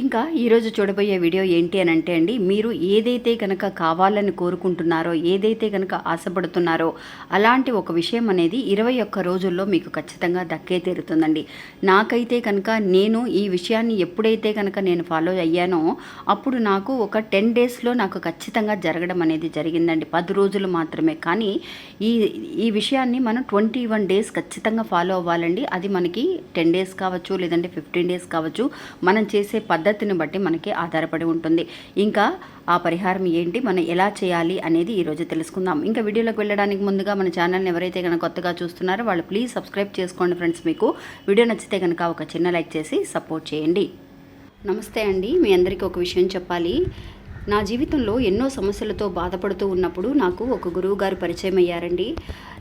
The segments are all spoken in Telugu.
ఇంకా ఈరోజు చూడబోయే వీడియో ఏంటి అని అంటే అండి మీరు ఏదైతే కనుక కావాలని కోరుకుంటున్నారో ఏదైతే కనుక ఆశపడుతున్నారో అలాంటి ఒక విషయం అనేది ఇరవై ఒక్క రోజుల్లో మీకు ఖచ్చితంగా దక్కే తీరుతుందండి. నాకైతే కనుక నేను ఈ విషయాన్ని ఎప్పుడైతే కనుక నేను ఫాలో అయ్యానో అప్పుడు నాకు ఒక టెన్ డేస్లో నాకు ఖచ్చితంగా జరగడం అనేది జరిగిందండి. పది రోజులు మాత్రమే. కానీ ఈ ఈ విషయాన్ని మనం ట్వంటీ వన్ డేస్ ఖచ్చితంగా ఫాలో అవ్వాలండి. అది మనకి టెన్ డేస్ కావచ్చు లేదంటే ఫిఫ్టీన్ డేస్ కావచ్చు మనం చేసే పద్ధతిని బట్టి మనకి ఆధారపడి ఉంటుంది. ఇంకా ఆ పరిహారం ఏంటి మనం ఎలా చేయాలి అనేది ఈరోజు తెలుసుకుందాం. ఇంకా వీడియోలోకి వెళ్ళడానికి ముందుగా మన ఛానల్ని ఎవరైతే కనుక కొత్తగా చూస్తున్నారో వాళ్ళు ప్లీజ్ సబ్స్క్రైబ్ చేసుకోండి ఫ్రెండ్స్ మీకు. వీడియో నచ్చితే కనుక ఒక చిన్న లైక్ చేసి సపోర్ట్ చేయండి. నమస్తే అండి మీ అందరికీ ఒక విషయం చెప్పాలి. నా జీవితంలో ఎన్నో సమస్యలతో బాధపడుతూ ఉన్నప్పుడు నాకు ఒక గురువు గారు పరిచయం అయ్యారండి.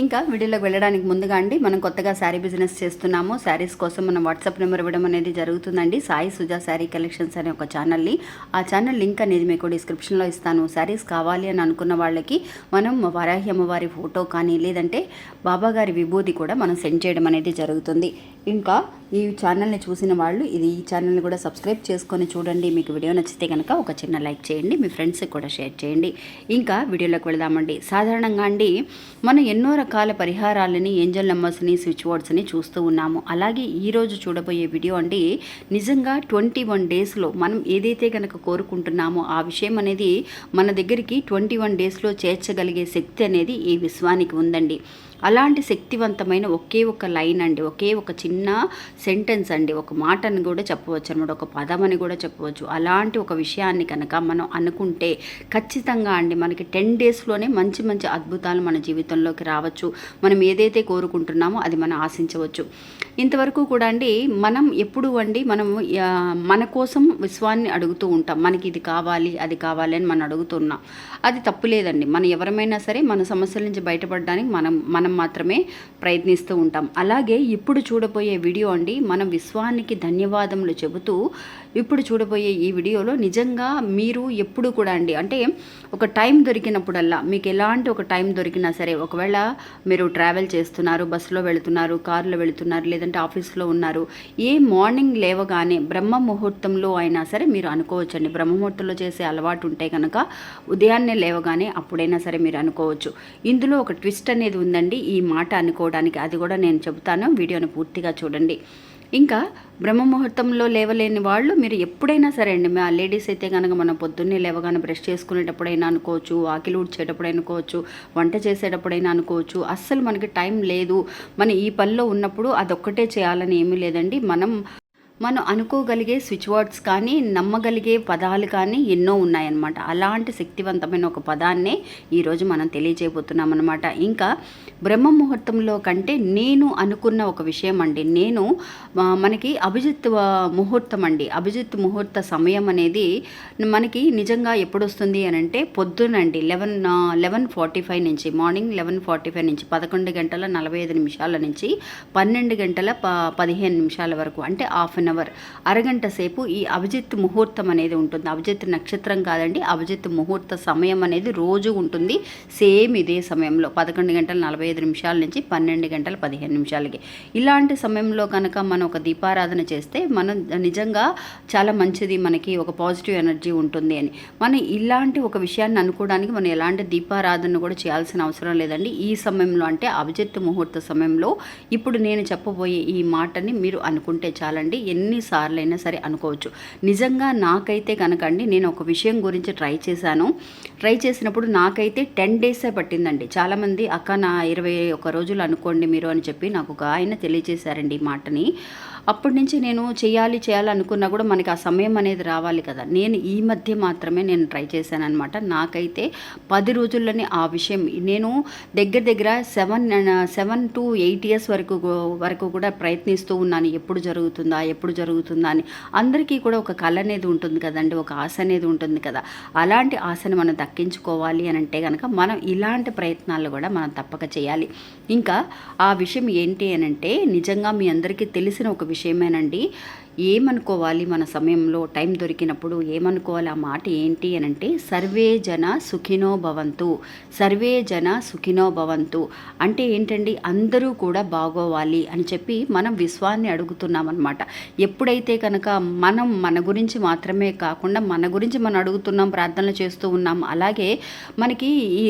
ఇంకా వీడియోలోకి వెళ్ళడానికి ముందుగా అండి మనం కొత్తగా శారీ బిజినెస్ చేస్తున్నాము. శారీస్ కోసం మనం వాట్సాప్ నెంబర్ ఇవ్వడం అనేది జరుగుతుందండి. సాయి సుజా శారీ కలెక్షన్స్ అనే ఒక ఛానల్ని. ఆ ఛానల్ లింక్ అనేది మీకు డిస్క్రిప్షన్లో ఇస్తాను. శారీస్ కావాలి అని అనుకున్న వాళ్ళకి మనం వారాహి అమ్మవారి ఫోటో కానీ లేదంటే బాబా గారి విభూతి కూడా మనం సెండ్ చేయడం అనేది జరుగుతుంది. ఇంకా ఈ ఛానల్ని చూసిన వాళ్ళు ఇది ఈ ఛానల్ని కూడా సబ్స్క్రైబ్ చేసుకొని చూడండి. మీకు వీడియో నచ్చితే కనుక ఒక చిన్న లైక్ చేయండి. మీ ఫ్రెండ్స్కి కూడా షేర్ చేయండి. ఇంకా వీడియోలోకి వెళదామండి. సాధారణంగా అండి మనం ఎన్నో రకాల పరిహారాలని ఏంజల్ నెంబర్స్ని స్విచ్ వర్డ్స్ని చూస్తూ ఉన్నాము. అలాగే ఈరోజు చూడబోయే వీడియో అండి నిజంగా ట్వంటీ వన్ డేస్లో మనం ఏదైతే కనుక కోరుకుంటున్నామో ఆ విషయం అనేది మన దగ్గరికి ట్వంటీ వన్ డేస్లో చేర్చగలిగే శక్తి అనేది ఈ విశ్వానికి ఉందండి. అలాంటి శక్తివంతమైన ఒకే ఒక లైన్ అండి ఒకే ఒక చిన్న సెంటెన్స్ అండి. ఒక మాటని కూడా చెప్పవచ్చు అనమాట ఒక పదం అని కూడా చెప్పవచ్చు. అలాంటి ఒక విషయాన్ని కనుక మనం అనుకుంటే ఖచ్చితంగా అండి మనకి టెన్ డేస్లోనే మంచి మంచి అద్భుతాలు మన జీవితంలోకి రావచ్చు. మనం ఏదైతే కోరుకుంటున్నామో అది మనం ఆశించవచ్చు. ఇంతవరకు కూడా అండి మనం ఎప్పుడు అండి మనం మన కోసం విశ్వాన్ని అడుగుతూ ఉంటాం. మనకి ఇది కావాలి అది కావాలి అని మనం అడుగుతున్నాం అది తప్పు లేదండి. మనం ఎవరమైనా సరే మన సమస్యల నుంచి బయటపడడానికి మనం మన మాత్రమే ప్రయత్నిస్తూ ఉంటాం. అలాగే ఇప్పుడు చూడబోయే వీడియో అండి మనం విశ్వానికి ధన్యవాదములు చెబుతూ ఇప్పుడు చూడబోయే ఈ వీడియోలో నిజంగా మీరు ఎప్పుడు కూడా అండి అంటే ఒక టైం దొరికినప్పుడల్లా మీకు ఎలాంటి ఒక టైం దొరికినా సరే ఒకవేళ మీరు ట్రావెల్ చేస్తున్నారు బస్సులో వెళుతున్నారు కారులో వెళుతున్నారు లేదంటే ఆఫీస్లో ఉన్నారు ఏ మార్నింగ్ లేవగానే బ్రహ్మ ముహూర్తంలో అయినా సరే మీరు అనుకోవచ్చండి. బ్రహ్మ ముహూర్తంలో చేసే అలవాటు ఉంటే కనుక ఉదయాన్నే లేవగానే అప్పుడైనా సరే మీరు అనుకోవచ్చు. ఇందులో ఒక ట్విస్ట్ అనేది ఉందండి ఈ మాట అనుకోవడానికి. అది కూడా నేను చెబుతాను వీడియోను పూర్తిగా చూడండి. ఇంకా బ్రహ్మ ముహూర్తంలో లేవలేని వాళ్ళు మీరు ఎప్పుడైనా సరే అండి మా లేడీస్ అయితే కనుక మనం పొద్దున్నే లేవగానే బ్రష్ చేసుకునేటప్పుడైనా అనుకోవచ్చు ఆకిలి ఊడ్చేటప్పుడైనా అనుకోవచ్చు వంట చేసేటప్పుడైనా అనుకోవచ్చు అస్సలు మనకి టైం లేదు. మన ఈ పనిలో ఉన్నప్పుడు అదొక్కటే చేయాలని ఏమీ లేదండి. మనం మనం అనుకోగలిగే స్విచ్ వర్డ్స్ కానీ నమ్మగలిగే పదాలు కానీ ఎన్నో ఉన్నాయన్నమాట. అలాంటి శక్తివంతమైన ఒక పదాన్నే ఈరోజు మనం తెలియజేయబోతున్నాం అనమాట ఇంకా బ్రహ్మ ముహూర్తంలో కంటే నేను అనుకున్న ఒక విషయం అండి. నేను మనకి అభిజిత్ ముహూర్తం అండి. అభిజిత్ ముహూర్త సమయం అనేది మనకి నిజంగా ఎప్పుడొస్తుంది అని అంటే పొద్దునండి. లెవెన్ లెవెన్ ఫార్టీ ఫైవ్ నుంచి మార్నింగ్ లెవెన్ ఫార్టీ ఫైవ్ నుంచి పదకొండు గంటల నలభై ఐదు నిమిషాల నుంచి పన్నెండు గంటల ప పదిహేను నిమిషాల వరకు అంటే హాఫ్ అన్ అవర్. అరగంట సేపు ఈ అభిజిత్ ముహూర్తం అనేది ఉంటుంది. అభిజిత్ నక్షత్రం కాదండి. అభిజిత్ ముహూర్త సమయం అనేది రోజు ఉంటుంది. సేమ్ ఇదే సమయంలో పదకొండు గంటల నలభై ఐదు నిమిషాల నుంచి పన్నెండు గంటల పదిహేను నిమిషాలకి. ఇలాంటి సమయంలో కనుక మనం ఒక దీపారాధన చేస్తే మనం నిజంగా చాలా మంచిది. మనకి ఒక పాజిటివ్ ఎనర్జీ ఉంటుంది అని. మనం ఇలాంటి ఒక విషయాన్ని అనుకోవడానికి మనం ఎలాంటి దీపారాధన కూడా చేయాల్సిన అవసరం లేదండి. ఈ సమయంలో అంటే అభిజిత్ ముహూర్త సమయంలో ఇప్పుడు నేను చెప్పబోయే ఈ మాటని మీరు అనుకుంటే చాలండి. ఎన్నిసార్లైనా సరే అనుకోవచ్చు. నిజంగా నాకైతే కనుకండి నేను ఒక విషయం గురించి ట్రై చేశాను. ట్రై చేసినప్పుడు నాకైతే టెన్ డేసే పట్టిందండి. చాలామంది అక్క నా ఇరవై ఒక రోజులు అనుకోండి మీరు అని చెప్పి నాకు ఒక ఆయన తెలియజేశారండి ఈ మాటని. అప్పటి నుంచి నేను చేయాలి చేయాలి అనుకున్నా కూడా మనకి ఆ సమయం అనేది రావాలి కదా. నేను ఈ మధ్య మాత్రమే నేను ట్రై చేశాను అనమాట నాకైతే పది రోజుల్లోనే ఆ విషయం నేను దగ్గర దగ్గర seven seven to eight years వరకు వరకు కూడా ప్రయత్నిస్తూ ఉన్నాను. ఎప్పుడు జరుగుతుందా ఎప్పుడు జరుగుతుందా అని. అందరికీ కూడా ఒక కళ అనేది ఉంటుంది కదండి ఒక ఆశ అనేది ఉంటుంది కదా. అలాంటి ఆశను మనం దక్కించుకోవాలి అని అంటే కనుక మనం ఇలాంటి ప్రయత్నాలు కూడా మనం తప్పక చేయాలి. ఇంకా ఆ విషయం ఏంటి అని అంటే నిజంగా మీ అందరికీ తెలిసిన ఒక విషయమేనండి. ఏమనుకోవాలి మన సమయంలో? టైం దొరికినప్పుడు ఏమనుకోవాలి? ఆ మాట ఏంటి అని అంటే సర్వే జన సుఖినో భవంతు సర్వే జన సుఖినో భవంతు అంటే ఏంటండి? అందరూ కూడా బాగోవాలి అని చెప్పి మనం విశ్వాన్ని అడుగుతున్నాం అనమాట ఎప్పుడైతే కనుక మనం మన గురించి మాత్రమే కాకుండా మన గురించి మనం అడుగుతున్నాం ప్రార్థనలు చేస్తూ ఉన్నాం అలాగే మనకి ఈ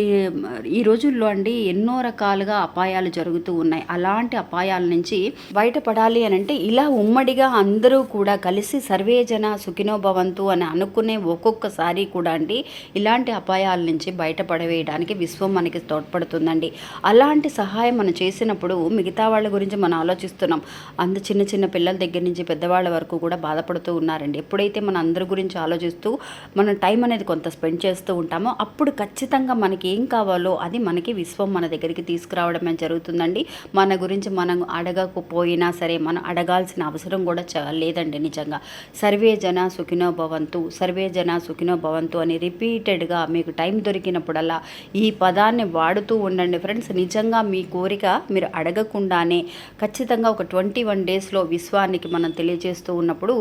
ఈ రోజుల్లో అండి ఎన్నో రకాలుగా అపాయాలు జరుగుతూ ఉన్నాయి. అలాంటి అపాయాల నుంచి బయటపడాలి అని అంటే ఇలా ఉమ్మడిగా అందరూ కూడా కలిసి సర్వేజన సుఖినోభవంతు అని అనుకునే ఒక్కొక్కసారి కూడా అండి ఇలాంటి అపాయాల నుంచి బయటపడవేయడానికి విశ్వం మనకి తోడ్పడుతుందండి. అలాంటి సహాయం మనం చేసినప్పుడు మిగతా వాళ్ళ గురించి మనం ఆలోచిస్తున్నాం. అందు చిన్న చిన్న పిల్లల దగ్గర నుంచి పెద్దవాళ్ళ వరకు కూడా బాధపడుతూ ఉన్నారండి. ఎప్పుడైతే మన అందరి గురించి ఆలోచిస్తూ మనం టైం అనేది కొంత స్పెండ్ చేస్తూ ఉంటామో అప్పుడు ఖచ్చితంగా మనకి ఏం కావాలో అది మనకి విశ్వం మన దగ్గరికి తీసుకురావడమే జరుగుతుందండి. మన గురించి మనం అడగకపోయినా సరే మనం అడగాల్సిన అవసరం కూడా చాలా లేదండి నిజంగా. సర్వే జన సుఖినో భవంతు సర్వే జన సుఖినో భవంతు అని రిపీటెడ్గా మీకు టైం దొరికినప్పుడల్లా ఈ పదాన్ని వాడుతూ ఉండండి ఫ్రెండ్స్. నిజంగా మీ కోరిక మీరు అడగకుండానే ఖచ్చితంగా ఒక ట్వంటీ వన్ డేస్లో విశ్వానికి మనం తెలియజేస్తూ ఉన్నప్పుడు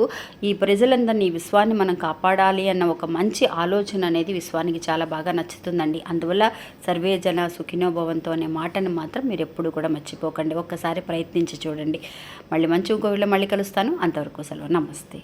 ఈ ప్రజలందరినీ విశ్వాన్ని మనం కాపాడాలి అన్న ఒక మంచి ఆలోచన అనేది విశ్వానికి చాలా బాగా నచ్చుతుందండి. అందువల్ల సర్వే జన సుఖినో భవంతు అనే మాటను మాత్రం మీరు ఎప్పుడు కూడా మర్చిపోకండి. ఒక్కసారి ప్రయత్నించి చూడండి. మళ్ళీ మంచి ఇంకో వీళ్ళు మళ్ళీ కలుస్తాను. అంతవరకు సెలవు నమస్తే